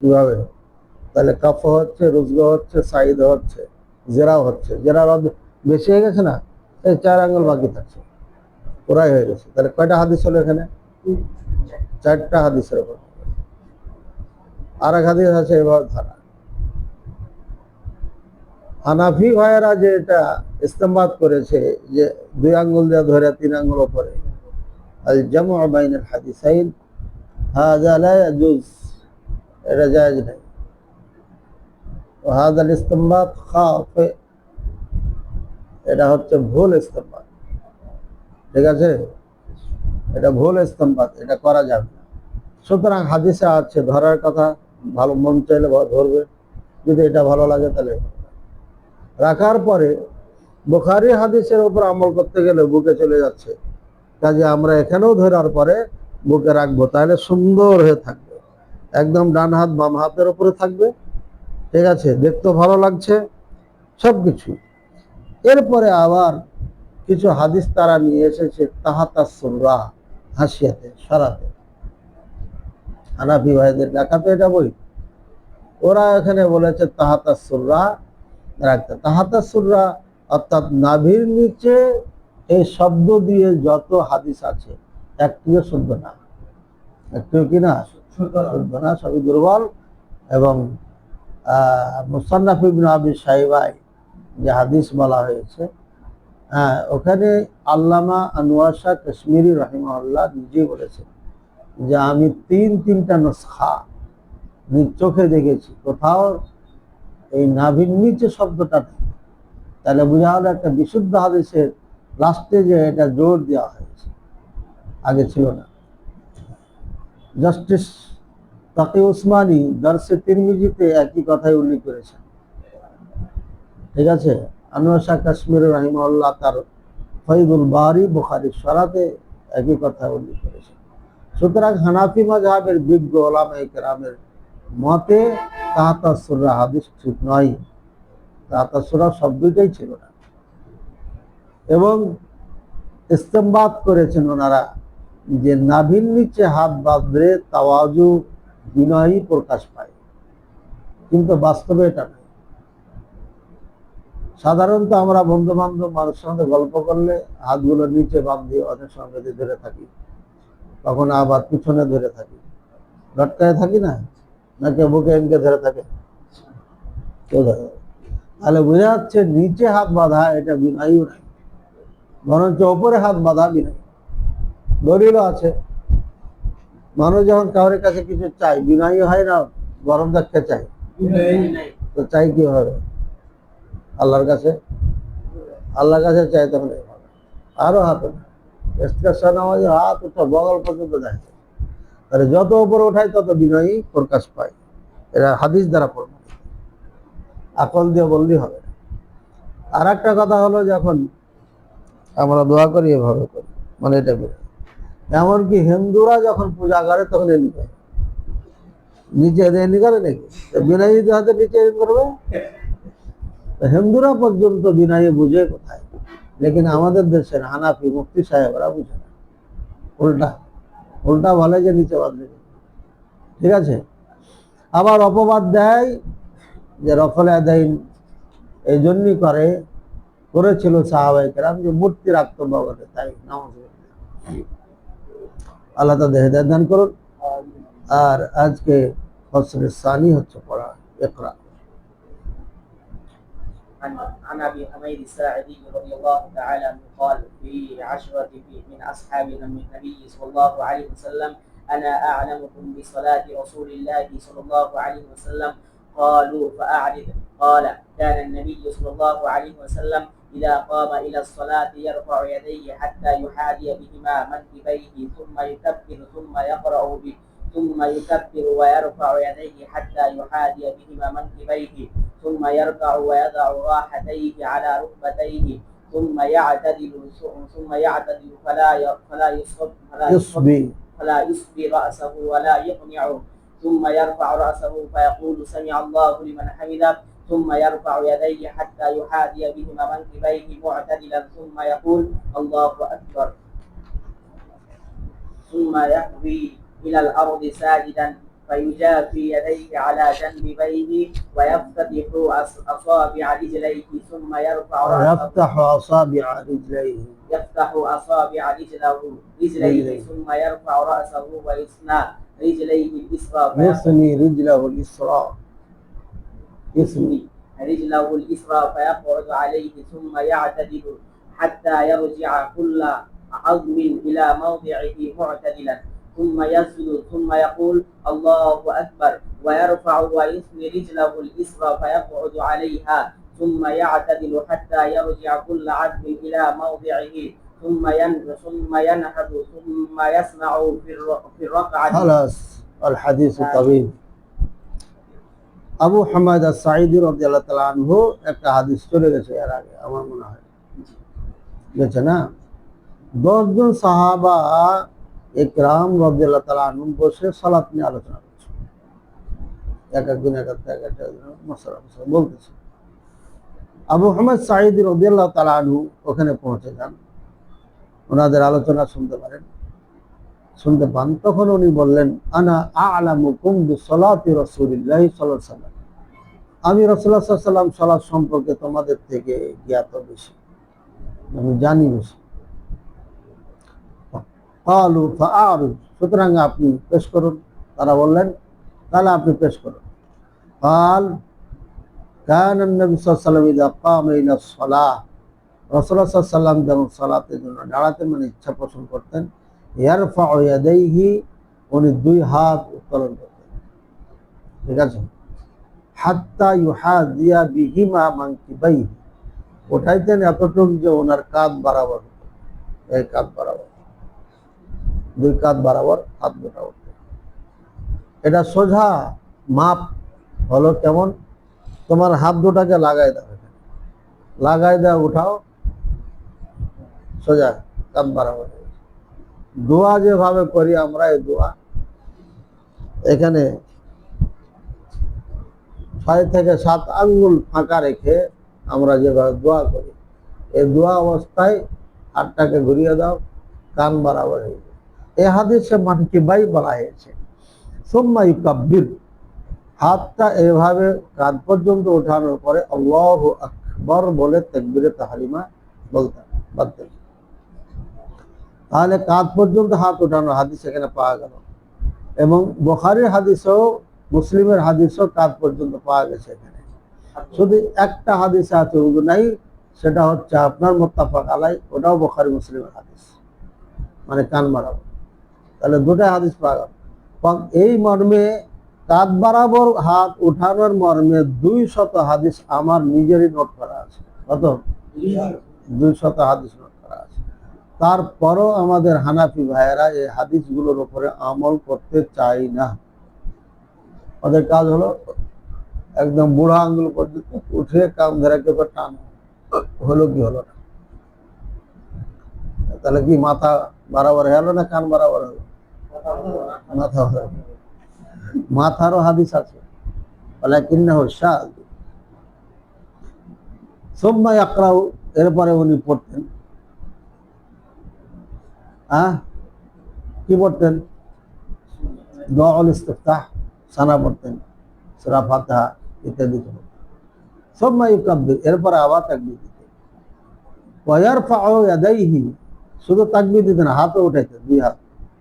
কীভাবে? তাহলে কাফ হচ্ছে, রুজগ হচ্ছে সাইদ হচ্ছে জেরাও হচ্ছে। জেরা রদ বেশি হয়ে গেছে না? এই চার আঙ্গুল বাকি থাকছে। পুরাই হয়ে গেছে। তাহলে কয়টা হাদিস হলো এখানে? চারটা হাদিসের উপর। আর এক হাদিস আছে এভাবে ধারা। হানাফি ভাইয়েরা যে এটা ইস্তেমাদ করেছে, যে দুই আঙ্গুল দিয়ে ধরে তিন আঙ্গুল ওপরে। আল জামু বাইনের হাদিসাইন হাজা লা ইয়াজুজ। এটা জায়েজ নাই। হাজাল ইস্তেমাদ খাফে। এটা হচ্ছে ভুল ইস্তেমাদ ঠিক আছে? এটা ভুল ইস্তেমাদ এটা করা যাবে না। সুতরাং হাদিসে আছে, ধরার কথা, ভালো মন চাইলে ধরবে। যদি এটা ভালো লাগে তাহলে রাখার পরে বুখারি হাদিসের উপর আমল করতে গেলে বুকে চলে যাচ্ছে। কাজে আমরা এখানেও ধরার পরে বুকে রাখব, তাহলে সুন্দর হয়ে থাকবে। একদম ডান হাত, বাম হাতের উপরে থাকবে। ঠিক আছে? দেখতেও ভালো লাগছে। সব কিছু এরপরে আবার কিছু হাদিস তারা নিয়ে এসেছে তাহাতা সুররা, হাসিয়াতে, সরাতে। হানাফি ভাইদের লেখা তো এটা বই। ওরা এখানে বলেছে তাহাতা সুররা রাখতে তাহাতা সুররা, অর্থাৎ নাভির নিচে এই শব্দ দিয়ে যত হাদিস আছে, একটিও শুনবে না। একটিও কি না শুদ্ধ না সবই দুর্বল এবং আবি যে হাদিস বলা হয়েছে হ্যাঁ ওখানে আল্লামা আনোয়ার শাহ কাশ্মীরি রহিমাল্লাহ নিজে বলেছেন যে আমি তিন, তিনটা নস্খা নিজ চোখে দেখেছি। কোথাও এই নাভির নিচে শব্দটা তাহলে বোঝা হলো একটা বিশুদ্ধ হাদিসের লাস্টে যে এটা জোর দেওয়া হয়েছে। আগে ছিল না। জাস্টিস তাকে উসমানী দর্শে তিরমিজিতে একই কথাই উল্লেখ করেছেন। ঠিক আছে? আনোয়ার শাহ কাশ্মীর রাহিমাল্লাহ তার ফৈদুল বাহারি বুখারি সরাতে একই কথা উল্লেখ করেছেন। সুতরাং হানাফি মাজহাবের বিজ্ঞ ওলামা কেরামের মতে তাহাতা সুরা হাদিস ঠিক নয়। তাহাতা সুরা শব্দটাই ছিল না। এবং ইস্তেমবাদ করেছেন ওনারা যে নাভির নিচে হাত বাঁধলে তাওয়াজু বিনয়ই প্রকাশ পায়। কিন্তু বাস্তবে এটা নয় সাধারণত আমরা বন্ধু বান্ধব মানুষের সঙ্গে গল্প করলে হাতগুলো নিচে বাঁধি অনেক সঙ্গে দিয়ে ধরে থাকি, তখন আবার পিছনে ধরে থাকি। লটকায় থাকি না? নাকি বুকে এমকে ধরে থাকে? তাহলে বোঝা যাচ্ছে নিচে হাত বাঁধা এটা বিনয়ও নাই, বরঞ্চ ওপরে হাত বাঁধা বিনয়। দলিল আছে। মানুষ যখন কাউরের কাছে কিছু চাই বিনয়ী হয় না, গরম দেখতে চাই তো চাই কি হবে আল্লাহর কাছে? আল্লাহর কাছে চাই তখন। আরও হাত ইস্তেকসার হাত উঠে বগল পর্যন্ত দেখে। তাহলে যত উপরে ওঠায় তত বিনয়ী প্রকাশ পায়। এরা হাদিস দ্বারা প্রমাণ আকল দিয়ে বললেই হবে। আর একটা কথা হলো যখন আমরা দোয়া করি, এভাবে করি। মানে এটা হয়। এমনকি হিন্দুরা যখন পূজা করে, তখন এমনি করে নিচে এমনি করে নাকি? তো হাতে নিচে এমনি করবে। হিন্দুরা পর্যন্ত বিনয়ী বুঝে কোথায়? লেকিন আমাদের দেশের হানাফি মুক্তি সাহেবরা বুঝে না। উল্টা উল্টা বলে যে নিচে বাঁধবে। ঠিক আছে? আবার অপবাদ দেয় যে রফলে আদাইন এই জন্যই করে, করেছিল সাহাবাই কেরাম যে মূর্তি রাখতো বাবাকে তাই নামাজ। আল্লাহ তাদের হেদায়ত দান করুন আর আজকে ফসলের সানি হচ্ছে পড়া একরা عن عن ابي حميد الساعدي رضي الله تعالى عنه قال في عشرة في من اصحاب النبي صلى الله عليه وسلم انا اعلمكم بصلاه رسول الله صلى الله عليه وسلم قالوا فاعرض قال كان النبي صلى الله عليه وسلم إذا قام إلى الصلاة يرفع يديه حتى يحاذي بهما منكبيه ثم يكبر ثم يقرأ به ثم يكبر ويرفع يديه حتى يحاذي بهما منكبيه ثم يركع ويضع راحتيه على ركبتيه ثم يعتدل ثم يعتدل فلا فلا يصب فلا يصب يصبي. فلا يصبي رأسه ولا يقنع ثم يرفع رأسه فيقول سمع الله لمن حمده ثم يرفع يديه حتى يحاذي بهما منكبيه معتدلا ثم يقول الله أكبر. ثم يهوي إلى الأرض ساجدا فيجافي يديه على جنبيه ويفتتح أص- أصابع رجليه ثم يرفع يفتح أصابع رجليه. يفتح أصابع رجله رجليه. ثم يرفع رأسه ويثنى رجليه اليسرى يثني رجله اليسرى يثني رجله اليسرى فيقعد عليه ثم يعتدل حتى يرجع كل عظم إلى موضعه معتدلا. ثم يسجد ثم يقول الله أكبر ويرفع ويثني رجله اليسرى فيقعد عليها ثم يعتدل حتى يرجع كل عظم إلى موضعه. ثم ين ثم ينهض ثم يسمع في الر- في الركعة. خلاص الحديث طويل. আবু হামাদ সাইদি রাদিয়াল্লাহু তাআলা আনহু একটা হাদিস চলে গেছে এর আগে, আমার মনে হয়। গেছে না? দশজন সাহাবা একরাম রাদিয়াল্লাহু তাআলা আনহু বসে সালাত নিয়ে আলোচনা করছে। এক একদিন এক এক একটা মশলা মশলা বলতেছে। আবু হামাদ সাইদি রাদিয়াল্লাহু তাআলা আনহু ওখানে পৌঁছে যান। ওনাদের আলোচনা শুনতে পারেন। শুনতে পান তখন উনি বললেন আনা আলামুকুম বিসলাতি রাসূলিল্লাহি সাল্লাল্লাহু আলাইহি সাল্লাম আমি রাসূলুল্লাহ সাল্লাল্লাহু আলাইহি সাল্লাম সালাত সম্পর্কে তোমাদের থেকে জ্ঞাত বেশি আমি জানি বেশি قالوا فاعرض সুতরাং আপনি পেশ করুন তারা বললেন তাহলে আপনি পেশ করুন قال كان النبي صلى الله عليه وسلم اذا قام الى الصلاه রাসূলুল্লাহ সাল্লাল্লাহু আলাইহি সাল্লাম যখন সালাতের জন্য দাঁড়াতেন মানে ইচ্ছা পোষণ করতেন উনি দুই হাত উত্তোলন করতেন। ঠিক আছে? হাত্তা বিহিমা ওঠাইতেন এতটুকু যে ওনার কাঁধ কাঁধ বরাবর। দুই কাঁধ বরাবর, হাত উঠত এটা সোজা মাপ হলো কেমন? তোমার হাত দুটাকে লাগাই দাও। লাগাই দাও, উঠাও। সোজা কাঁধ বরাবর। দোয়া যেভাবে করি আমরা এই দোয়া। এখানে ছয় থেকে সাত আঙ্গুল ফাঁকা রেখে আমরা যেভাবে দোয়া করি। এই দোয়া অবস্থায় হাতটাকে ঘুরিয়ে দাও, কান বরাবর হয়ে যায় এ হাদিসে মানকি বাই বলা হয়েছে, সোম্মা ইউকাব্বির। হাতটা এভাবে কান পর্যন্ত ওঠানোর পরে আল্লাহু আকবর বলে তেকবিরে তাহারিমা বলতেন বাদতেন তাহলে কাঁধ পর্যন্ত হাত ওঠানো হাদিস এখানে পাওয়া গেল। এবং বখারির হাদিসও, মুসলিমের হাদিসও কাঁধ পর্যন্ত পাওয়া গেছে এখানে। শুধু একটা হাদিসে আছে নাই, সেটা হচ্ছে আপনার মোত্তাফাক আলাই, ওটাও বখারি মুসলিমের হাদিস। মানে কান বাড়াবো। তাহলে দুটাই হাদিস পাওয়া গেল। এই মর্মে কাঁধ বরাবর হাত উঠানোর মর্মে দুই শত হাদিস আমার নিজেরই নোট করা আছে। কত? দুই শত হাদিস নোট করা আছে। তারপরও আমাদের হানাফি ভাইয়েরা এই হাদিসগুলোর উপরে আমল করতে চাই না। ওদের কাজ হলো একদম বুড়া আঙ্গুল পর্যন্ত উঠে কাম ধরে কেউ টান। হলো কি হলো না? তাহলে কি মাথা বরাবর হলো না কান বরাবর হলো? মাথা মাথারও হাদিস আছে। এরপরে উনি পড়তেন। হ্যাঁ? কি পড়তেন? দোয়াউল ইস্তিফতাহ, সানা পড়তেন, সূরা ফাতিহা ইত্যাদি সুম্মা ইউকাব্বির, এরপরে আবার তাকবীর দিতেন। ওয়া ইয়ারফাউ ইয়াদাইহি, শুধু তাকবীর দিতেন হাতও উঠাইতেন, দুই হাত।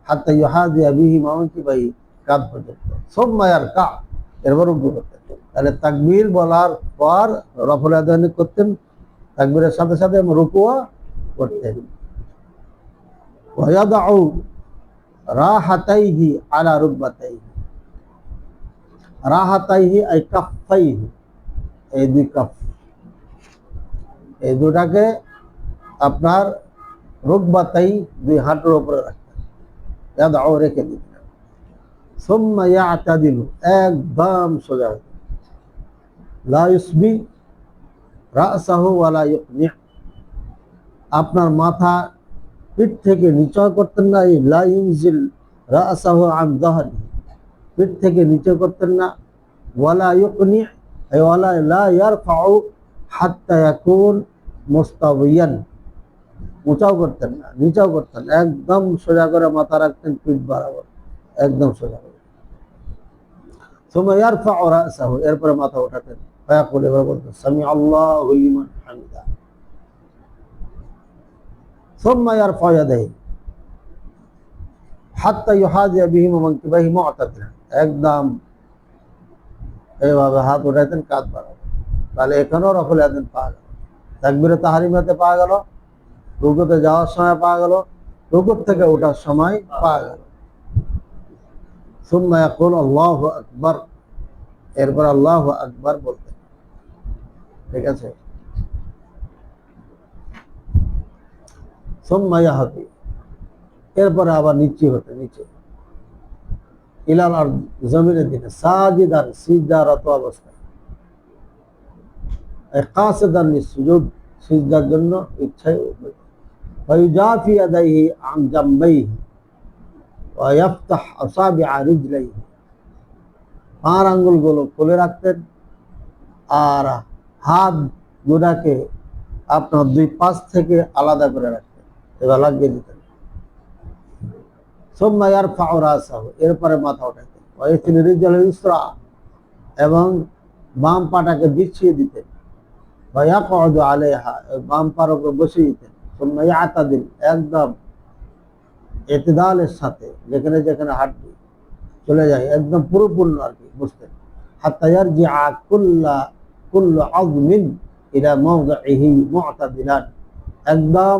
হাত্তা ইউহাদিয়া বিহি মাউনকিবাহি কাঁধ পর্যন্ত। সুম্মা ইয়ারকা, এরপর রুকু করতেন। তাহলে তাকবীর বলার পর রফল আদান করতেন, তাকবীরের সাথে সাথে রুকুও করতেন। ওয়াদাউ রাহাতাইহি আলা রুকবাতাইহি রাহাতাইহি আই কাফাইহি এই দুই কাফ। এই দুটাকে আপনার রুকবাতাই দুই হাঁটুর উপরে রাখতেন ইয়াদাউ রেখে দিতে সোম্মা ইয়াতা দিল একদম সোজা হইত লা ইসবি রাসাহু আপনার মাথা পিঠ থেকে নিচয় করতেন না, এই লা ইউনজিল আন পিঠ থেকে নিচে করতেন না। ওয়ালা ইউকনি ওয়ালা লা উঁচাও করতেন না নিচাও করতেন একদম সোজা করে মাথা রাখতেন, পিঠ বরাবর, একদম সোজা করে। সুম্মা ইয়ারফাউ রাসাহু এরপরে মাথা ওঠাতেন ফায়াকুল, এবার বলতেন সামি আল্লাহু হামিদা। সুম্মা ইয়ারফাউ ইয়াদাইহি হাত্তা ইউহাদিয়া বিহিম মানকিবাহি মু'তাদিলান একদম এইভাবে হাত উঠাইতেন, কাঁধ বাড়াতেন তাহলে এখানেও রফল আদিন পাওয়া গেল। তাকবিরে তাহারিমাতে পাওয়া গেল, রুকুতে যাওয়ার সময় পাওয়া গেল, রুকুর থেকে ওঠার সময় পাওয়া গেল। সুম্মা ইয়াকুল আল্লাহু আকবার, এরপর আল্লাহু আকবার বলতেন। ঠিক আছে? সোম্মাইয়া হতে এরপরে আবার নিচে হতে, নিচে। ইলাল আর জমিনের দিকে সাজিদার সিজদারত অবস্থায়। কাসেদার নিঃসুযোগ সিজদার জন্য ইচ্ছায় ফয়ুজাফি আদাইহি আম জাম্বাইহি ওয়াফতাহ আসাবি আরিজলাইহি পাঁর আঙ্গুলগুলো খুলে রাখতেন আর হাত গুড়াকে আপনার দুই পাশ থেকে আলাদা করে রাখতেন। এবার লাগিয়ে দিতেন এরপরে মাথা ইসরা এবং বাম পাটাকে বিছিয়ে দিতেন বাম পার দিতেন ইয়াতাদিল, একদম এতেদালের সাথে, যেখানে যেখানে হাড্ডি চলে যায়, একদম পুরোপূর্ণ আর কি বুঝতেন হাত্তায়ার যে কুল্লা, কুল্লু আজমিন ইলা মাওদিহি মু'তাদিলান। একদম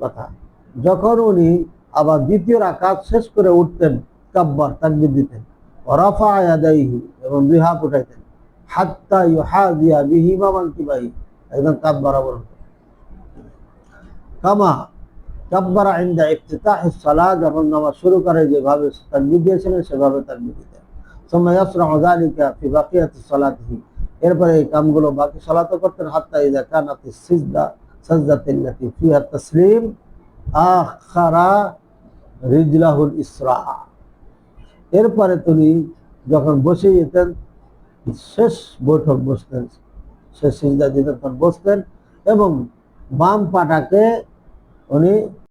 কথা। যখন উনি আবার দ্বিতীয় কাজ শেষ করে উঠতেন, কাব্বার তাকবির দিতেন এবং দুই হাত উঠাইতেন, হাত্তা ইহা দিয়া বিহি বা একদম কামা যখন নামাজ শুরু করে যেভাবে তাকবির দিয়েছিলেন, সেভাবে তাকবির দিতেন। ফি এরপরে এই কামগুলো বাকি সালাতো করতেন, হাত্তা ইদা কানাতি সিজদা সাজদাতিল্লাতি ফিহা তসলিম আখারা রিজলাহুল ইসরা। এরপরে তিনি যখন বসে যেতেন, শেষ বৈঠক বসতেন, শেষ সিজদা দিতেন তখন বসতেন এবং বাম পাটাকে উনি